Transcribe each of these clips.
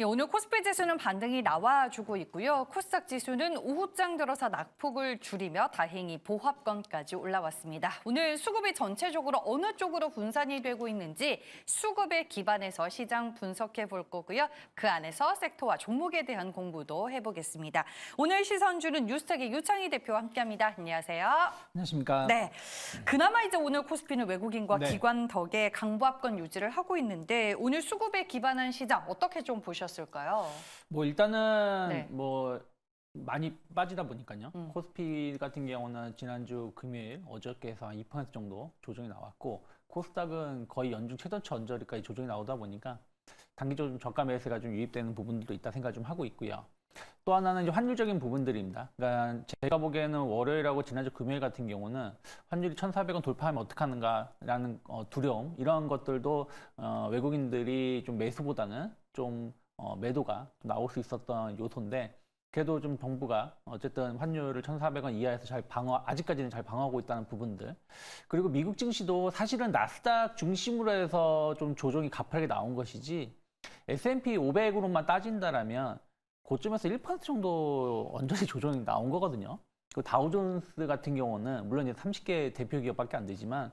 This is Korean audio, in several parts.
예, 오늘 코스피 지수는 반등이 나와주고 있고요. 코스닥 지수는 오후장 들어서 낙폭을 줄이며 다행히 보합권까지 올라왔습니다. 오늘 수급이 전체적으로 어느 쪽으로 분산이 되고 있는지 수급에 기반해서 시장 분석해 볼 거고요. 그 안에서 섹터와 종목에 대한 공부도 해보겠습니다. 오늘 시선주는 뉴스탁의 유창희 대표와 함께합니다. 안녕하세요. 안녕하십니까. 네. 그나마 이제 오늘 코스피는 외국인과 네. 기관 덕에 강보합권 유지를 하고 있는데 오늘 수급에 기반한 시장 어떻게 좀 보셨 을까요? 뭐 일단은 네. 뭐 많이 빠지다 보니까요. 음. 코스피 같은 경우는 지난주 금요일 어저께 해서 한 2% 정도 조정이 나왔고 코스닥은 거의 연중 최저치 언저리까지 조정이 나오다 보니까 단기적으로 좀 저가 매수가 좀 유입되는 부분들도 있다 생각 좀 하고 있고요. 또 하나는 이제 환율적인 부분들입니다. 그러니까 제가 보기에는 월요일하고 지난주 금요일 같은 경우는 환율이 1,400원 돌파하면 어떡하는가라는 어, 두려움 이런 것들도 어, 외국인들이 좀 매수보다는 좀 어, 매도가 나올 수 있었던 요소인데 그래도 좀 정부가 어쨌든 환율을 1,400원 이하에서 잘 방어 아직까지는 잘 방어하고 있다는 부분들 그리고 미국 증시도 사실은 나스닥 중심으로 해서 좀 조정이 가파르게 나온 것이지 S&P 500으로만 따진다라면 고점에서 1% 정도 언저리 조정이 나온 거거든요. 그 다우존스 같은 경우는 물론 이제 30개 대표 기업밖에 안 되지만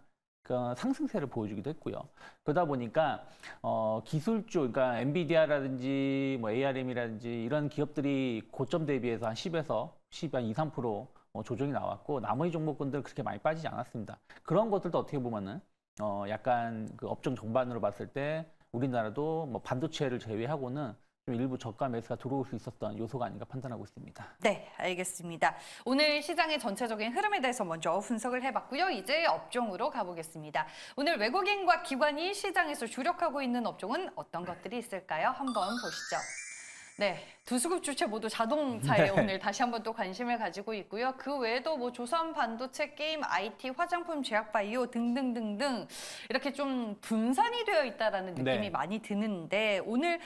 그 상승세를 보여주기도 했고요. 그러다 보니까 어, 기술 쪽, 그러니까 엔비디아라든지 뭐 ARM이라든지 이런 기업들이 고점 대비해서 한 10에서 10, 한 2, 3% 어, 조정이 나왔고 나머지 종목군들 그렇게 많이 빠지지 않았습니다. 그런 것들도 어떻게 보면은 어, 약간 그 업종 전반으로 봤을 때 우리나라도 뭐 반도체를 제외하고는 좀 일부 저가 매수가 들어올 수 있었던 요소가 아닌가 판단하고 있습니다. 네, 알겠습니다. 오늘 시장의 전체적인 흐름에 대해서 먼저 분석을 해봤고요. 이제 업종으로 가보겠습니다. 오늘 외국인과 기관이 시장에서 주력하고 있는 업종은 어떤 것들이 있을까요? 한번 보시죠. 네, 두 수급 주체 모두 자동차에 네. 오늘 다시 한번 또 관심을 가지고 있고요. 그 외에도 뭐 조선 반도체, 게임, IT, 화장품, 제약 바이오 등등등등 이렇게 좀 분산이 되어 있다라는 느낌이 네. 많이 드는데 오늘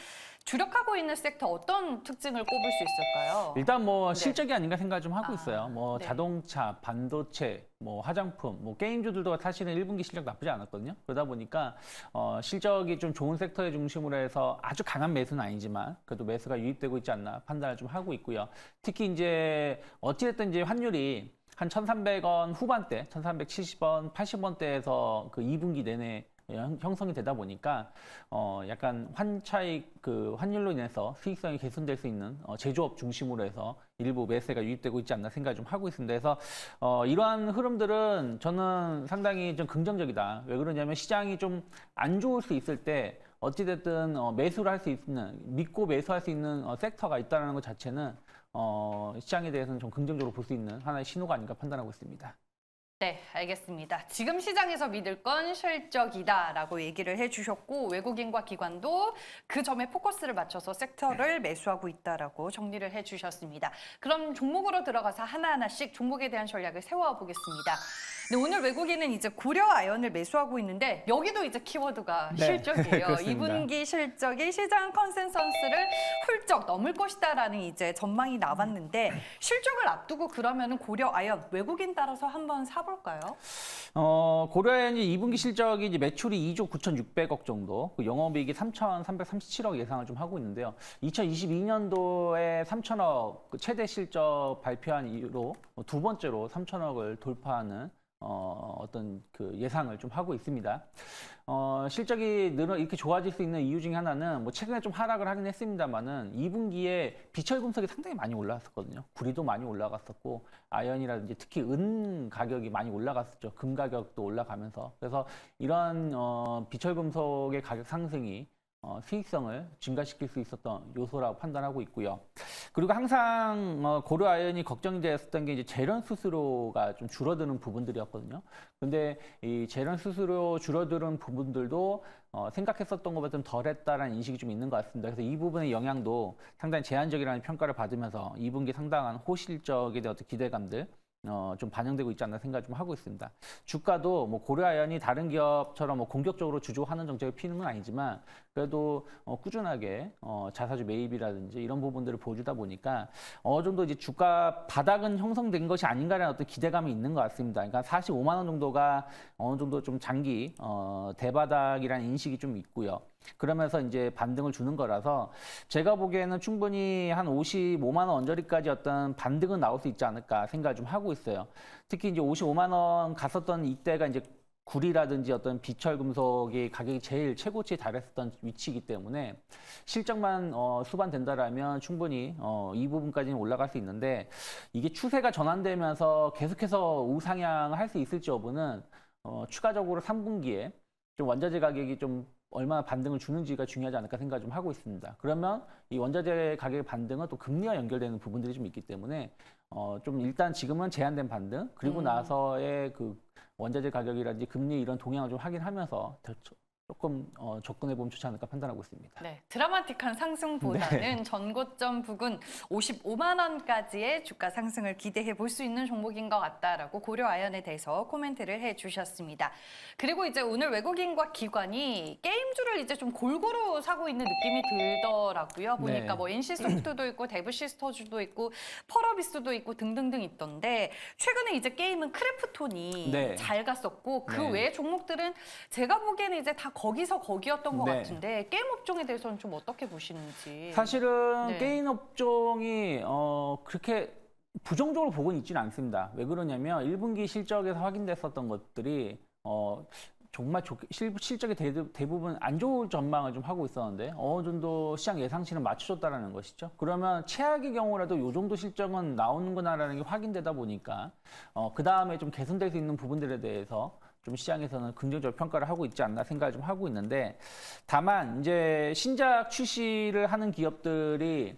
주력하고 있는 섹터 어떤 특징을 꼽을 수 있을까요? 일단 뭐 네. 실적이 아닌가 생각 좀 하고 아, 있어요. 뭐 네. 자동차, 반도체, 뭐 화장품, 뭐 게임주들도 사실은 1분기 실적 나쁘지 않았거든요. 그러다 보니까 어, 실적이 좀 좋은 섹터의 중심으로 해서 아주 강한 매수는 아니지만 그래도 매수가 유입되고 있지 않나 판단을 좀 하고 있고요. 특히 이제 어찌됐든 이제 환율이 한 1,300원 후반대, 1,370원, 80원대에서 그 2분기 내내 형- 형성이 되다 보니까 어 약간 환차익 그 환율로 인해서 수익성이 개선될 수 있는 어 제조업 중심으로 해서 일부 매세가 유입되고 있지 않나 생각을 좀 하고 있습니다. 그래서 어 이러한 흐름들은 저는 상당히 좀 긍정적이다. 왜 그러냐면 시장이 좀 안 좋을 수 있을 때 어찌됐든 어 매수를 할 수 있는 믿고 매수할 수 있는 어 섹터가 있다는 것 자체는 어 시장에 대해서는 좀 긍정적으로 볼 수 있는 하나의 신호가 아닌가 판단하고 있습니다. 네, 알겠습니다. 지금 시장에서 믿을 건 실적이다라고 얘기를 해주셨고 외국인과 기관도 그 점에 포커스를 맞춰서 섹터를 매수하고 있다라고 정리를 해주셨습니다. 그럼 종목으로 들어가서 하나하나씩 종목에 대한 전략을 세워보겠습니다. 네, 오늘 외국인은 이제 고려 아연을 매수하고 있는데 여기도 이제 키워드가 네, 실적이에요. 그렇습니다. 2분기 실적이 시장 컨센서스를 훌쩍 넘을 것이다라는 이제 전망이 나왔는데 실적을 앞두고 그러면은 고려 아연 외국인 따라서 한번 사볼 까요? 어, 고려엔이 2분기 실적이 이제 매출이 2조 9,600억 정도, 그 영업이익이 3,337억 예상을 좀 하고 있는데요. 2022년도에 3,000억 그 최대 실적 발표한 이후로 두 번째로 3,000억을 돌파하는 어, 어떤 그 예상을 좀 하고 있습니다. 어, 실적이 늘어 이렇게 좋아질 수 있는 이유 중에 하나는 뭐 최근에 좀 하락을 하긴 했습니다만은 2분기에 비철 금속이 상당히 많이 올라갔었거든요. 구리도 많이 올라갔었고 아연이라든지 특히 은 가격이 많이 올라갔었죠. 금 가격도 올라가면서 그래서 이런 어, 비철 금속의 가격 상승이 어, 수익성을 증가시킬 수 있었던 요소라고 판단하고 있고요. 그리고 항상 어, 고려 아연이 걱정이 되었던 게 이제 재련 수수료가 좀 줄어드는 부분들이었거든요. 근데 이 재련 수수료 줄어드는 부분들도 어, 생각했었던 것보다 좀 덜했다라는 인식이 좀 있는 것 같습니다. 그래서 이 부분의 영향도 상당히 제한적이라는 평가를 받으면서 2분기 상당한 호실적에 대한 어떤 기대감들 어, 좀 반영되고 있지 않나 생각 좀 하고 있습니다. 주가도 뭐 고려아연이 다른 기업처럼 뭐 공격적으로 주조하는 정책을 피는 건 아니지만 그래도 어, 꾸준하게 어, 자사주 매입이라든지 이런 부분들을 보여주다 보니까 어느 정도 이제 주가 바닥은 형성된 것이 아닌가라는 어떤 기대감이 있는 것 같습니다. 그러니까 45만 원 정도가 어느 정도 좀 장기 어, 대바닥이라는 인식이 좀 있고요. 그러면서 이제 반등을 주는 거라서 제가 보기에는 충분히 한 55만 원 언저리까지 어떤 반등은 나올 수 있지 않을까 생각을 좀 하고 있어요. 특히 이제 55만 원 갔었던 이때가 이제 구리라든지 어떤 비철 금속의 가격이 제일 최고치에 달했었던 위치이기 때문에 실적만 어, 수반된다라면 충분히 어, 이 부분까지는 올라갈 수 있는데 이게 추세가 전환되면서 계속해서 우상향을 할수 있을지 여부는 어, 추가적으로 3분기에 좀 원자재 가격이 좀 얼마나 반등을 주는지가 중요하지 않을까 생각 좀 하고 있습니다. 그러면 이 원자재 가격의 반등은 또 금리와 연결되는 부분들이 좀 있기 때문에 어, 좀 일단 지금은 제한된 반등 그리고 음. 나서의 그 원자재 가격이라든지 금리 이런 동향을 좀 확인하면서 더 조- 조금 어, 접근해 보면 좋지 않을까 판단하고 있습니다. 네, 드라마틱한 상승보다는 네. 전고점 부근 55만 원까지의 주가 상승을 기대해 볼 수 있는 종목인 것 같다라고 고려 아연에 대해서 코멘트를 해 주셨습니다. 그리고 이제 오늘 외국인과 기관이 게임주를 이제 좀 골고루 사고 있는 느낌이 들더라고요. 보니까 네. 뭐 NC 소프트도 있고 데브 시스터즈도 있고 펄어비스도 있고 등등등 있던데 최근에 이제 게임은 크래프톤이 네. 잘 갔었고 그 네. 외 종목들은 제가 보기에는 이제 다 거기서 거기였던 것 네. 같은데 게임 업종에 대해서는 좀 어떻게 보시는지. 사실은 네. 게임 업종이 어, 그렇게 부정적으로 보고는 있지는 않습니다. 왜 그러냐면 1분기 실적에서 확인됐었던 것들이 어, 정말 좋게 실, 실적의 대, 대부분 안 좋은 전망을 좀 하고 있었는데 어느 정도 시장 예상치는 맞춰줬다라는 것이죠. 그러면 최악의 경우라도 이 정도 실적은 나오는구나라는 게 확인되다 보니까 어, 그 다음에 좀 개선될 수 있는 부분들에 대해서 좀 시장에서는 긍정적 평가를 하고 있지 않나 생각을 좀 하고 있는데 다만 이제 신작 출시를 하는 기업들이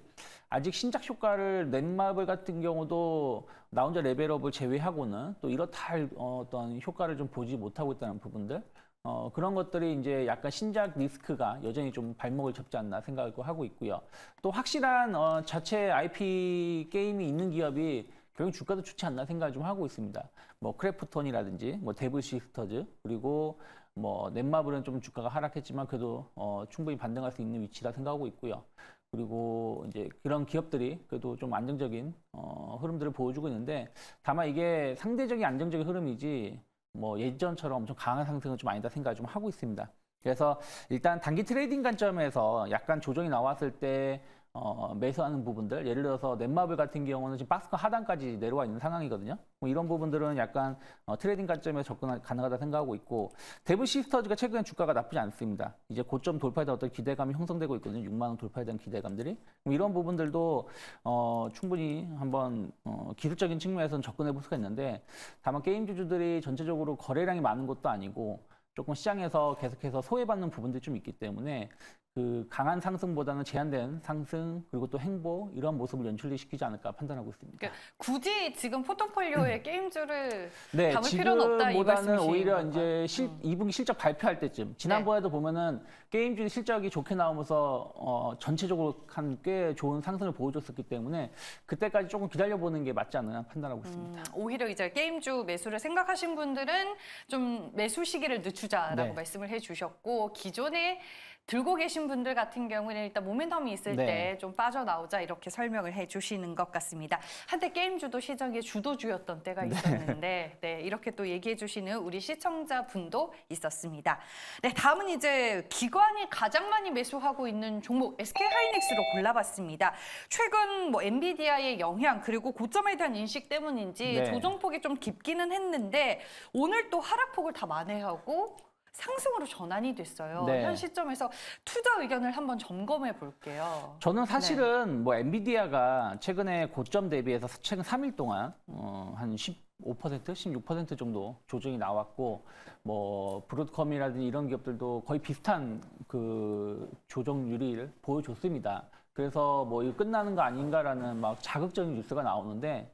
아직 신작 효과를 넷마블 같은 경우도 나 혼자 레벨업을 제외하고는 또 이렇다 할 어, 어떤 효과를 좀 보지 못하고 있다는 부분들 어, 그런 것들이 이제 약간 신작 리스크가 여전히 좀 발목을 잡지 않나 생각을 하고 있고요. 또 확실한 어, 자체 IP 게임이 있는 기업이 결국 주가도 좋지 않나 생각을 좀 하고 있습니다. 뭐 크래프톤이라든지 뭐 데블 시스터즈 그리고 뭐 넷마블은 좀 주가가 하락했지만 그래도 어, 충분히 반등할 수 있는 위치다 생각하고 있고요. 그리고 이제 그런 기업들이 그래도 좀 안정적인 어, 흐름들을 보여주고 있는데 다만 이게 상대적인 안정적인 흐름이지 뭐 예전처럼 엄청 강한 상승은 좀 아니다 생각을 좀 하고 있습니다. 그래서 일단 단기 트레이딩 관점에서 약간 조정이 나왔을 때 어, 매수하는 부분들, 예를 들어서 넷마블 같은 경우는 지금 박스권 하단까지 내려와 있는 상황이거든요. 뭐 이런 부분들은 약간 어, 트레이딩 관점에서 접근 가능하다 생각하고 있고, 데브 시스터즈가 최근 주가가 나쁘지 않습니다. 이제 고점 돌파에 대한 어떤 기대감이 형성되고 있거든요. 6만 원 돌파에 대한 기대감들이. 뭐 이런 부분들도 어, 충분히 한번 어, 기술적인 측면에서는 접근해 볼 수가 있는데, 다만 게임 주주들이 전체적으로 거래량이 많은 것도 아니고, 조금 시장에서 계속해서 소외받는 부분들이 좀 있기 때문에 그 강한 상승보다는 제한된 상승 그리고 또 행보 이런 모습을 연출시키지 않을까 판단하고 있습니다. 그 굳이 지금 포트폴리오에 게임주를 네, 담을 필요는 없다, 이 말씀이신 오히려 건가요? 이제 실, 음. 2분기 실적 발표할 때쯤 지난번에도 보면은 게임주의 실적이 좋게 나오면서 어, 전체적으로 한 꽤 좋은 상승을 보여줬었기 때문에 그때까지 조금 기다려보는 게 맞지 않나 판단하고 있습니다. 음, 오히려 이제 게임주 매수를 생각하신 분들은 좀 매수 시기를 늦추자라고 네. 말씀을 해주셨고 기존에 들고 계신 분들 같은 경우는 일단 모멘텀이 있을 네. 때 좀 빠져나오자 이렇게 설명을 해 주시는 것 같습니다. 한때 게임주도 시장의 주도주였던 때가 있었는데 네, 이렇게 또 얘기해 주시는 우리 시청자분도 있었습니다. 네, 다음은 이제 기관이 가장 많이 매수하고 있는 종목 SK 하이닉스로 골라봤습니다. 최근 뭐 엔비디아의 영향 그리고 고점에 대한 인식 때문인지 네. 조정폭이 좀 깊기는 했는데 오늘 또 하락폭을 다 만회하고 상승으로 전환이 됐어요. 네. 현 시점에서 투자 의견을 한번 점검해 볼게요. 저는 네. 사실은 뭐 엔비디아가 최근에 고점 대비해서 최근 3일 동안 어, 한 15%, 16% 정도 조정이 나왔고 뭐 브로드컴이라든지 이런 기업들도 거의 비슷한 그 조정률을 보여줬습니다. 그래서 뭐 이거 끝나는 거 아닌가라는 막 자극적인 뉴스가 나오는데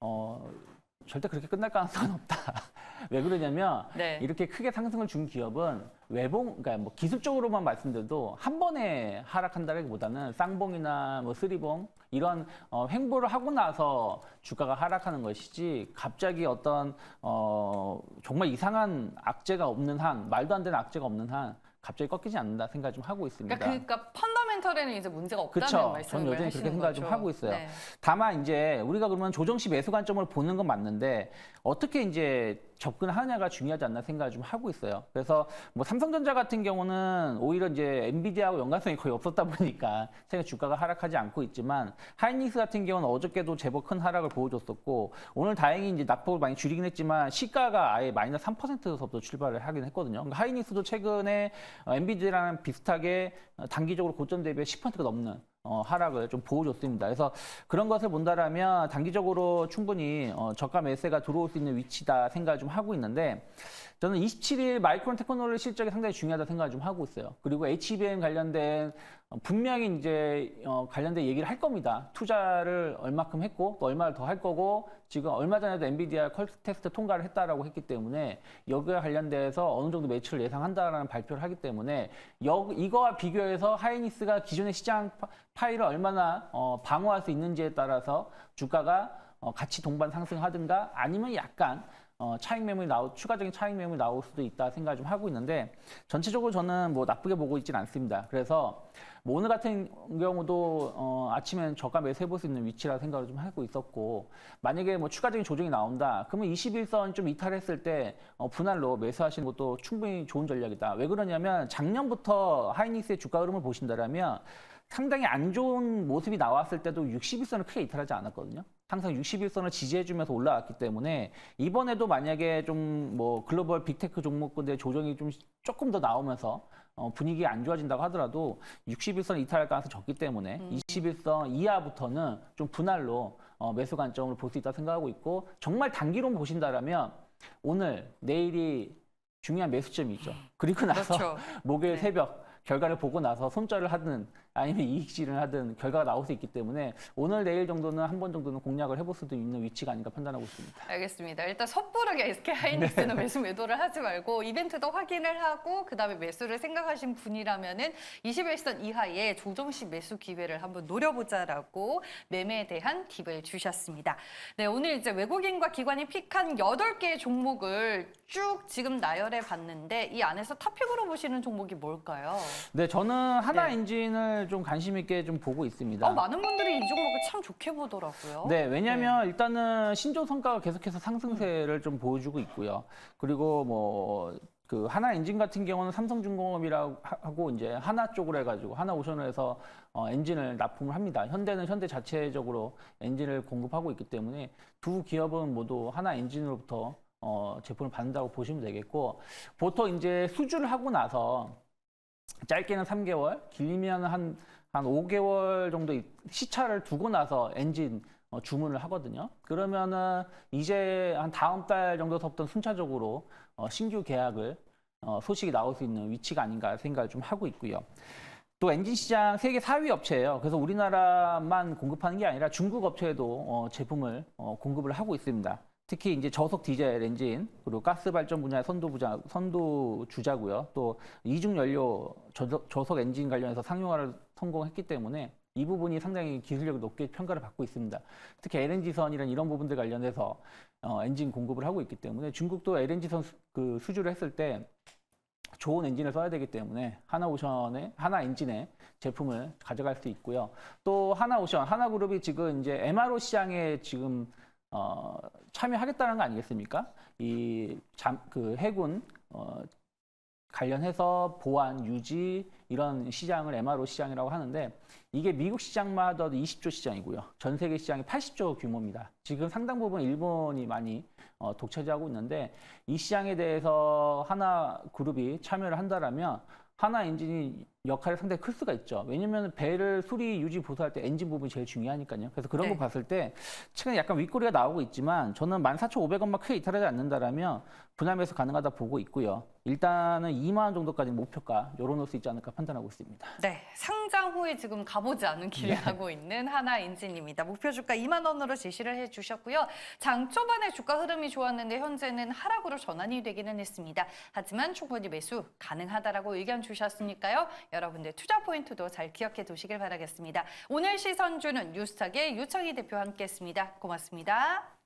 어 절대 그렇게 끝날 가능성은 없다. 왜 그러냐면 네. 이렇게 크게 상승을 준 기업은 외봉, 그러니까 뭐 기술적으로만 말씀드려도 한 번에 하락한다기보다는 쌍봉이나 뭐 쓰리봉 이런 어, 횡보를 하고 나서 주가가 하락하는 것이지 갑자기 어떤 어, 정말 이상한 악재가 없는 한 말도 안 되는 악재가 없는 한 갑자기 꺾이지 않는다 생각 좀 하고 있습니다. 그러니까, 그러니까 펀더멘털에는 이제 문제가 없다는 그쵸. 말씀을 저는 하시는 그렇게 생각을 좀. 하고 있어요. 네. 다만 이제 우리가 그러면 조정 시 매수 관점을 보는 건 맞는데 어떻게 이제 접근하느냐가 중요하지 않나 생각을 좀 하고 있어요. 그래서 뭐 삼성전자 같은 경우는 오히려 이제 엔비디아하고 연관성이 거의 없었다 보니까 최근 주가가 하락하지 않고 있지만 하이닉스 같은 경우는 어저께도 제법 큰 하락을 보여줬었고 오늘 다행히 이제 낙폭을 많이 줄이긴 했지만 시가가 아예 마이너스 3%서부터 출발을 하긴 했거든요. 그러니까 하이닉스도 최근에 어, 엔비디아랑 비슷하게 어, 단기적으로 고점 대비해 10%가 넘는 어, 하락을 좀 보여줬습니다. 그래서 그런 것을 본다라면 단기적으로 충분히 어, 저가 매세가 들어올 수 있는 위치다 생각을 좀 하고 있는데 저는 27일 마이크론 테크놀로지 실적이 상당히 중요하다 생각을 좀 하고 있어요. 그리고 HBM 관련된 어, 분명히 이제 어, 관련된 얘기를 할 겁니다. 투자를 얼마큼 했고 또 얼마를 더 할 거고 지금 얼마 전에도 엔비디아 컬 테스트 통과를 했다라고 했기 때문에 여기에 관련돼서 어느 정도 매출을 예상한다라는 발표를 하기 때문에 여, 이거와 비교해서 하이닉스가 기존의 시장 파- 파일을 얼마나 어, 방어할 수 있는지에 따라서 주가가 어, 같이 동반 상승하든가 아니면 약간 어, 차익 매물이 나오 추가적인 차익 매물이 나올 수도 있다 생각 좀 하고 있는데 전체적으로 저는 뭐 나쁘게 보고 있지는 않습니다. 그래서 뭐 오늘 같은 경우도 어, 아침엔 저가 매수 해볼 수 있는 위치라 생각을 좀 하고 있었고 만약에 뭐 추가적인 조정이 나온다 그러면 21선 좀 이탈했을 때 어, 분할로 매수하시는 것도 충분히 좋은 전략이다. 왜 그러냐면 작년부터 하이닉스의 주가 흐름을 보신다라면 상당히 안 좋은 모습이 나왔을 때도 61선을 크게 이탈하지 않았거든요. 항상 61선을 지지해주면서 올라왔기 때문에 이번에도 만약에 좀 뭐 글로벌 빅테크 종목군의 조정이 좀 조금 더 나오면서 어, 분위기 안 좋아진다고 하더라도 61선 이탈할 가능성이 적기 때문에 21선 이하부터는 좀 분할로 어, 매수 관점을 볼수 있다 생각하고 있고 정말 단기로 보신다라면 오늘 내일이 중요한 매수점이 있죠. 그리고 나서 그렇죠. 목요일 네. 새벽 결과를 보고 나서 손절을 하든 아니면 이익실을 하든 결과가 나올 수 있기 때문에 오늘 내일 정도는 한 번 정도는 공략을 해볼 수도 있는 위치가 아닌가 판단하고 있습니다. 알겠습니다. 일단 섣부르게 SK 하이닉스는 매수 매도를 하지 말고 이벤트도 확인을 하고 그다음에 매수를 생각하신 분이라면은 21선 이하의 조정 시 매수 기회를 한번 노려보자라고 매매에 대한 팁을 주셨습니다. 네, 오늘 이제 외국인과 기관이 픽한 8개의 종목을 쭉 지금 나열해 봤는데 이 안에서 탑픽으로 보시는 종목이 뭘까요? 네, 저는 하나 네. 엔진을 좀 관심 있게 좀 보고 있습니다. 어, 많은 분들이 이 종목을 참 좋게 보더라고요. 네, 왜냐하면 일단은 신조 성과가 계속해서 상승세를 좀 보여주고 있고요. 그리고 뭐. 그 하나 엔진 같은 경우는 삼성중공업이라고 하- 하고 이제 하나 쪽으로 해가지고 하나 오션을 해서 어, 엔진을 납품을 합니다. 현대는 현대 자체적으로 엔진을 공급하고 있기 때문에 두 기업은 모두 하나 엔진으로부터 어, 제품을 받는다고 보시면 되겠고 보통 이제 수주를 하고 나서 짧게는 3개월, 길면 한, 한 5개월 정도 이- 시차를 두고 나서 엔진 어, 주문을 하거든요. 그러면은 이제 한 다음 달 정도서부터 순차적으로 어, 신규 계약을 어, 소식이 나올 수 있는 위치가 아닌가 생각을 좀 하고 있고요. 또 엔진 시장 세계 4위 업체예요. 그래서 우리나라만 공급하는 게 아니라 중국 업체에도 어, 제품을 어, 공급을 하고 있습니다. 특히 이제 저속 디젤 엔진 그리고 가스 발전 분야의 선도 부자 선도 주자고요. 또 이중 연료 저속, 저속 엔진 관련해서 상용화를 성공했기 때문에 이 부분이 상당히 기술력이 높게 평가를 받고 있습니다. 특히 LNG선이란 이런 부분들 관련해서 어, 엔진 공급을 하고 있기 때문에 중국도 LNG선 수, 그 수주를 했을 때 좋은 엔진을 써야 되기 때문에 하나오션의 하나 엔진의 제품을 가져갈 수 있고요. 또 하나오션, 하나그룹이 지금 이제 MRO 시장에 지금 어, 참여하겠다는 거 아니겠습니까? 이 잠, 그 해군 어, 관련해서 보안, 유지 이런 시장을 MRO 시장이라고 하는데 이게 미국 하더라도 20조 시장이고요. 전 세계 시장이 80조 규모입니다. 지금 상당 부분 일본이 많이 어, 독차지하고 있는데 이 시장에 대해서 하나 그룹이 참여를 한다라면 하나 엔진이 역할이 상당히 클 수가 있죠. 왜냐면 배를 수리, 유지, 보수할 때 엔진 부분이 제일 중요하니까요. 그래서 그런 네. 거 봤을 때 최근에 약간 윗꼬리가 나오고 있지만 저는 14,500원만 크게 이탈하지 않는다라면 분할매수 가능하다 보고 있고요. 일단은 2만 원 정도까지 목표가 열어놓을 수 있지 않을까 판단하고 있습니다. 네, 상장 후에 지금 가보지 않은 길을 가고 있는 하나 엔진입니다. 목표 주가 2만 원으로 제시를 해주셨고요. 장 초반에 주가 흐름이 좋았는데 현재는 하락으로 전환이 되기는 했습니다. 하지만 충분히 매수 가능하다라고 의견 주셨으니까요. 여러분들 투자 포인트도 잘 기억해 두시길 바라겠습니다. 오늘 시선주는 뉴스탁의 유창희 대표와 함께했습니다. 고맙습니다.